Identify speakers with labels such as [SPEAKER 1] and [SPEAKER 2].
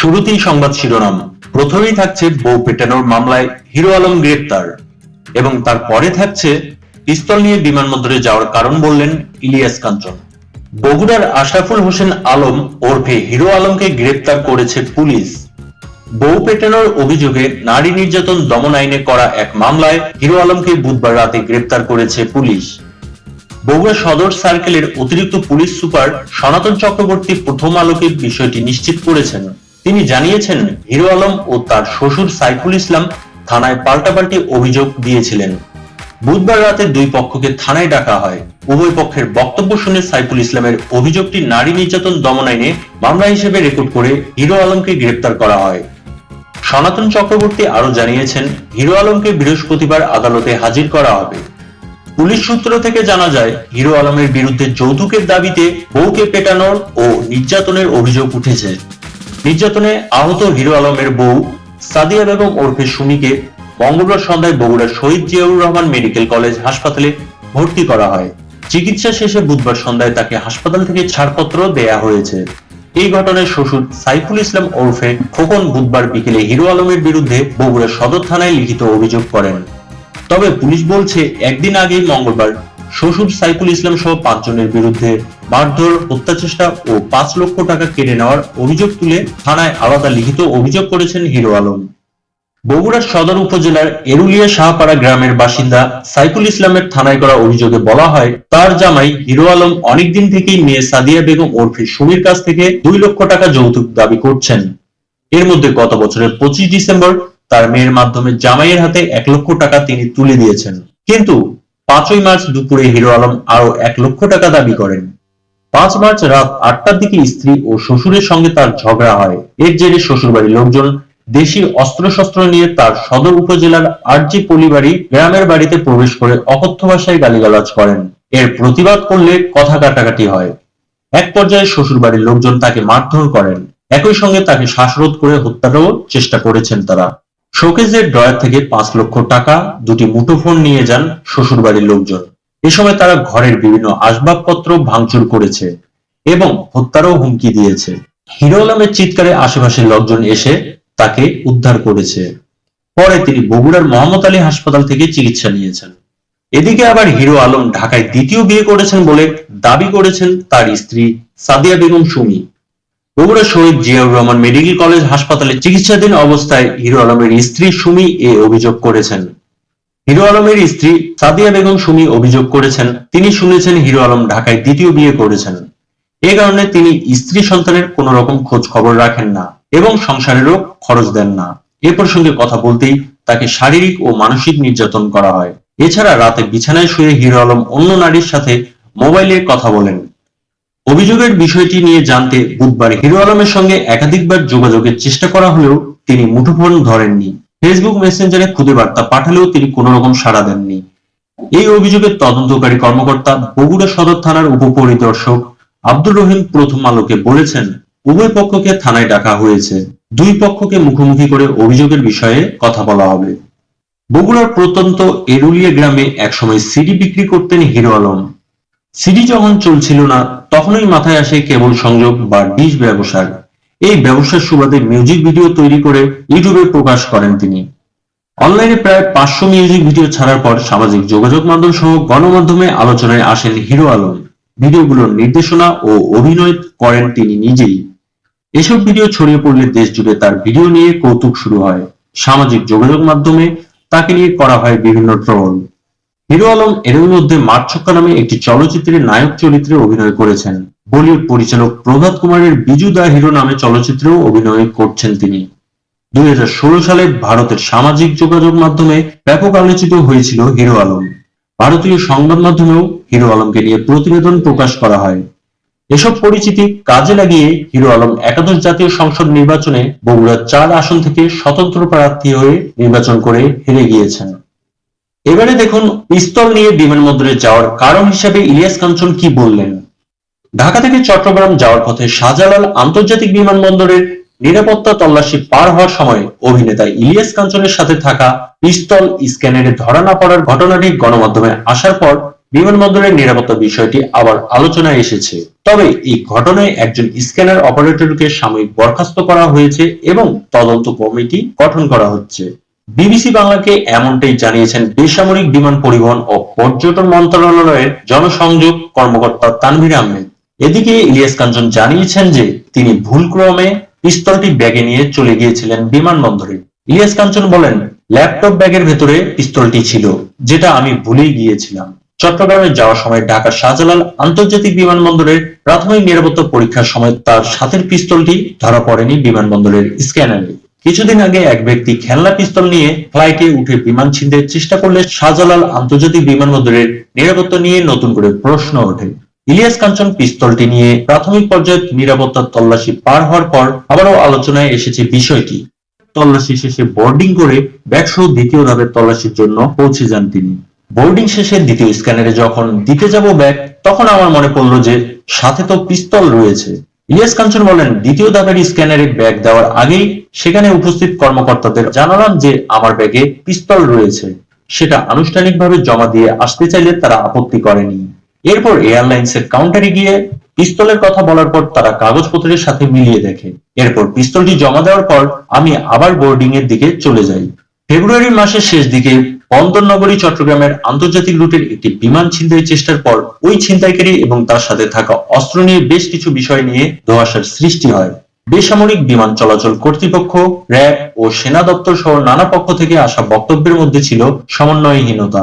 [SPEAKER 1] শুরুতেই সংবাদ শিরোনাম। প্রথমেই থাকছে বউ পেটানোর মামলায় হিরো আলম গ্রেপ্তার। এবং তারপরে থাকছে পিস্তল নিয়ে বিমানবন্দরে যাওয়ার কারণ বললেন ইলিয়াস কাঞ্চন। বগুড়ার আশরাফুল হোসেন আলম ওরফে হিরো আলমকে গ্রেপ্তার করেছে পুলিশ। বউ পেটানোর অভিযোগে নারী নির্যাতন দমন আইনে করা এক মামলায় হিরো আলমকে বুধবার রাতে গ্রেপ্তার করেছে পুলিশ। বগুড়া সদর সার্কেলের অতিরিক্ত পুলিশ সুপার সনাতন চক্রবর্তী প্রথম আলোকে বিষয়টি নিশ্চিত করেছেন। তিনি জানিয়েছেন, হিরো আলম ও তার শ্বশুর সাইফুল ইসলাম থানায় পাল্টাপাল্টি অভিযোগ দিয়েছিলেন। বুধবার রাতে দুই পক্ষকে থানায় ডাকা হয়। উভয় পক্ষের বক্তব্য শুনে সাইফুল ইসলামের অভিযোগটি নারী নির্যাতন দমন আইনে মামলা হিসেবে রেকর্ড করে হিরো আলমকে গ্রেপ্তার করা হয়। সনাতন চক্রবর্তী আরও জানিয়েছেন, হিরো আলমকে বৃহস্পতিবার আদালতে হাজির করা হবে। পুলিশ সূত্র থেকে জানা যায়, হিরো আলমের বিরুদ্ধে যৌতুকের দাবিতে বউকে পেটানোর ও নির্যাতনের অভিযোগ উঠেছে। নির্যাতনে আহত হিরো আলমের বউ সাদিয়া বেগম ওরফে সুমিকে মঙ্গলবার সন্ধ্যায় বগুড়ার শহীদ জিয়াউর রহমান মেডিকেল কলেজ হাসপাতালে ভর্তি করা হয়। চিকিৎসা শেষে বুধবার সন্ধ্যায় তাকে হাসপাতাল থেকে ছাড়পত্র দেয়া হয়েছে। এই ঘটনায় শ্বশুর সাইফুল ইসলাম ওরফে খোকন বুধবার বিকেলে হিরো আলমের বিরুদ্ধে বগুড়া সদর থানায় লিখিত অভিযোগ করেন। তবে পুলিশ বলছে, একদিন আগেই মঙ্গলবার শ্বশুর সাইফুল ইসলাম সহ পাঁচজনের বিরুদ্ধে মারধর, হত্যা চেষ্টা ও পাঁচ লক্ষ টাকা কেড়ে নেওয়ার অভিযোগ তুলে থানায় আলাদা লিখিত অভিযোগ করেছেন হিরো আলম। বগুড়ার সদর উপজেলার এরুলিয়া শাহপাড়া গ্রামের বাসিন্দা সাইফুল ইসলামের থানায় করা অভিযোগে বলা হয়, তার জামাই হিরো আলম অনেকদিন থেকেই মেয়ে সাদিয়া বেগম ওরফে সুমির কাছ থেকে দুই লক্ষ টাকা যৌতুক দাবি করছেন। এর মধ্যে গত বছরের পঁচিশ ডিসেম্বর তার মেয়ের মাধ্যমে জামাইয়ের হাতে এক লক্ষ টাকা তিনি তুলে দিয়েছেন। কিন্তু পাঁচই মার্চ দুপুরে হিরো আলম আরও এক লক্ষ টাকা দাবি করেন। পাঁচ মার্চ রাত আটটার দিকে স্ত্রী ও শ্বশুরের সঙ্গে তার ঝগড়া হয়। এর জেরে শ্বশুরবাড়ির লোকজন দেশি অস্ত্রশস্ত্র নিয়ে তার সদর উপজেলার আরজি পলিবাড়ি গ্রামের বাড়িতে প্রবেশ করে অকথ্য ভাষায় গালিগালাজ করেন। এর প্রতিবাদ করলে কথা কাটাকাটি হয়। এক পর্যায়ে শ্বশুরবাড়ির লোকজন তাকে মারধর করেন। একই সঙ্গে তাকে শ্বাসরোধ করে হত্যারও চেষ্টা করেছেন তারা। শোকেজের ড্রয়ার থেকে পাঁচ লক্ষ টাকা, দুটি মুঠোফোন নিয়ে যান শ্বশুরবাড়ির লোকজন। এ সময় তারা ঘরের বিভিন্ন আসবাবপত্র ভাঙচুর করেছে এবং হত্যারও হুমকি দিয়েছে। হিরো আলমের চিৎকারে আশেপাশের লোকজন এসে তাকে উদ্ধার করেছে। পরে তিনি বগুড়ার মোহাম্মদ আলী হাসপাতাল থেকে চিকিৎসা নিয়েছেন। এদিকে আবার হিরো আলম ঢাকায় দ্বিতীয় বিয়ে করেছেন বলে দাবি করেছেন তার স্ত্রী সাদিয়া বেগম সুমি। বগুড়া শহীদ জিয়াউর রহমান মেডিকেল কলেজ হাসপাতালে চিকিৎসাধীন অবস্থায় হিরো আলমের স্ত্রী সুমি এ অভিযোগ করেছেন। হিরো আলমের স্ত্রী সাদিয়া বেগম সুমি অভিযোগ করেছেন। তিনি শুনেছেন হিরো আলম ঢাকায় দ্বিতীয় বিয়ে করেছেন। এ কারণে তিনি স্ত্রী সন্তানের কোন রকম খোঁজ খবর রাখেন না এবং সংসারেরও খরচ দেন না। এ প্রসঙ্গে কথা বলতেই তাকে শারীরিক ও মানসিক নির্যাতন করা হয়। এছাড়া রাতে বিছানায় শুয়ে হিরো আলম অন্য নারীর সাথে মোবাইলে কথা বলেন। অভিযোগের বিষয়টি নিয়ে জানতে বুধবার হিরো আলমের সঙ্গে একাধিকবার যোগাযোগের চেষ্টা করা হলেও তিনি মুঠোফোন ধরেননি। ফেসবুক মেসেঞ্জারে খুদে বার্তা পাঠালেও তিনি কোনো রকম সাড়া দেননি। এই অভিযোগের তদন্তকারী কর্মকর্তা বগুড়া সদর থানার উপপরিদর্শক আব্দুর রহিম প্রথম আলোকে বলেছেন, উভয় পক্ষকে থানায় ডাকা হয়েছে। দুই পক্ষকে মুখোমুখি করে অভিযোগের বিষয়ে কথা বলা হবে। বগুড়ার প্রত্যন্ত এরুলিয়া গ্রামে একসময় সিডি বিক্রি করতেন হিরো আলম। সিডি যখন চলছিল না, তখনই মাথায় আসে কেবল সংযোগ বা ডিশ ব্যবসার। এই ব্যবসার সুবাদে মিউজিক ভিডিও তৈরি করে ইউটিউবে প্রকাশ করেন তিনি। অনলাইনে প্রায় পাঁচশো মিউজিক ভিডিও ছাড়ার পর সামাজিক যোগাযোগ মাধ্যম সহ গণমাধ্যমে আলোচনায় আসেন হিরো আলম। ভিডিওগুলোর নির্দেশনা ও অভিনয় করেন তিনি নিজেই। এসব ভিডিও ছড়িয়ে পড়লে দেশ জুড়ে তার ভিডিও নিয়ে কৌতুক শুরু হয়। সামাজিক যোগাযোগ মাধ্যমে তাকে নিয়ে করা হয় বিভিন্ন ট্রল। হিরো আলম এর মধ্যে মারছক্কা নামে একটি চলচ্চিত্রে নায়ক চরিত্রে অভিনয় করেছেন। বলিউড পরিচালক প্রভাত কুমারের বিজু দা হিরো নামে চলচ্চিত্রেও অভিনয় করছেন তিনি। দুই সালে ভারতের সামাজিক যোগাযোগ মাধ্যমে ব্যাপক আলোচিত হয়েছিল হিরো আলম। ভারতীয় সংবাদ মাধ্যমেও হিরো আলমকে নিয়ে প্রতিবেদন প্রকাশ করা হয়। এসব পরিচিতি কাজে লাগিয়ে হিরো আলম একাদশ জাতীয় সংসদ নির্বাচনে বগুড়ার চার আসন থেকে স্বতন্ত্র প্রার্থী হয়ে নির্বাচন করে হেরে গিয়েছেন। এবারে দেখুন, পিস্তল নিয়ে বিমানবন্দরে যাওয়ার কারণ হিসেবে ইলিয়াস কাঞ্চন কি বললেন? ঢাকা থেকে চট্টগ্রাম যাওয়ার পথে শাহজালাল আন্তর্জাতিক বিমানবন্দরের নিরাপত্তা তল্লাশি পার হওয়ার সময় অভিনেতা ইলিয়াস কাঞ্চনের সাথে থাকা পিস্তল স্ক্যানারে ধরা না পড়ার ঘটনাটি গণমাধ্যমে আসার পর বিমানবন্দরের নিরাপত্তা বিষয়টি আবার আলোচনায় এসেছে। তবে এই ঘটনায় একজন স্ক্যানার অপারেটরকে সাময়িক বরখাস্ত করা হয়েছে এবং তদন্ত কমিটি গঠন করা হচ্ছে। বিবিসি বাংলাকে এমনটাই জানিয়েছেন, বেসামরিক বিমান পরিবহন ও পর্যটন মন্ত্রণালয়ের জনসংযোগ কর্মকর্তা তানভীর আহমেদ। এদিকে ইলিয়াস কাঞ্চন জানিয়েছেন যে, তিনি ভুলক্রমে পিস্তলটি ব্যাগে নিয়ে চলে গিয়েছিলেন বিমানবন্দরে। ইলিয়াস কাঞ্চন বলেন, ল্যাপটপ ব্যাগের ভেতরে পিস্তলটি ছিল, যেটা আমি ভুলেই গিয়েছিলাম। চট্টগ্রামে যাওয়ার সময় ঢাকার শাহজালাল আন্তর্জাতিক বিমানবন্দরের প্রাথমিক নিরাপত্তা পরীক্ষার সময় তার সাথের পিস্তলটি ধরা পড়েনি বিমানবন্দরের স্ক্যানারে। কিছুদিন আগে এক ব্যক্তি খেলনা পিস্তল নিয়ে ফ্লাইটে উঠে বিমান ছিনতাইয়ের চেষ্টা করলে শাহজালাল আন্তর্জাতিক বিমানবন্দরের নিরাপত্তা নিয়ে নতুন করে প্রশ্ন ওঠে। ইলিয়াস কাঞ্চন পিস্তলটি নিয়ে প্রাথমিক পর্যায়ে নিরাপত্তার তল্লাশি পার হওয়ার পর আবারও আলোচনায় এসেছে বিষয়টি। তল্লাশি শেষে বোর্ডিং করে ব্যাগ সহ দ্বিতীয় ধাপের তল্লাশির জন্য পৌঁছে যান তিনি। বোর্ডিং শেষে দ্বিতীয় স্ক্যানারে যখন দিতে যাব ব্যাগ, তখন আমার মনে পড়ল যে সাথে তো পিস্তল রয়েছে। ইলিয়াস কাঞ্চন বলেন, দ্বিতীয় ধাপের স্ক্যানারে ব্যাগ দেওয়ার আগেই সেখানে উপস্থিত কর্মকর্তাদের জানালাম যে আমার ব্যাগে পিস্তল রয়েছে। সেটা আনুষ্ঠানিকভাবে জমা দিয়ে আসতে চাইলে তারা আপত্তি করেনি। এরপর এয়ারলাইন্স এর কাউন্টারে গিয়ে পিস্তলের কথা বলার পর তারা কাগজপত্রের সাথে মিলিয়ে দেখে। এরপর পিস্তলটি জমা দেওয়ার পর আমি আবার বোর্ডিং এর দিকে চলে যাই। ফেব্রুয়ারি মাসের শেষ দিকে বন্দরনগরী চট্টগ্রামের আন্তর্জাতিক রুটের একটি বিমান ছিনতাই চেষ্টার পর ওই ছিনতাইকারী এবং তার সাথে থাকা অস্ত্র নিয়ে বেশ কিছু বিষয় নিয়ে ধোয়াশার সৃষ্টি হয়। বেসামরিক বিমান চলাচল কর্তৃপক্ষ, র্যাব ও সেনা দপ্তর সহ নানা পক্ষ থেকে আসা বক্তব্যের মধ্যে ছিল সমন্বয়হীনতা।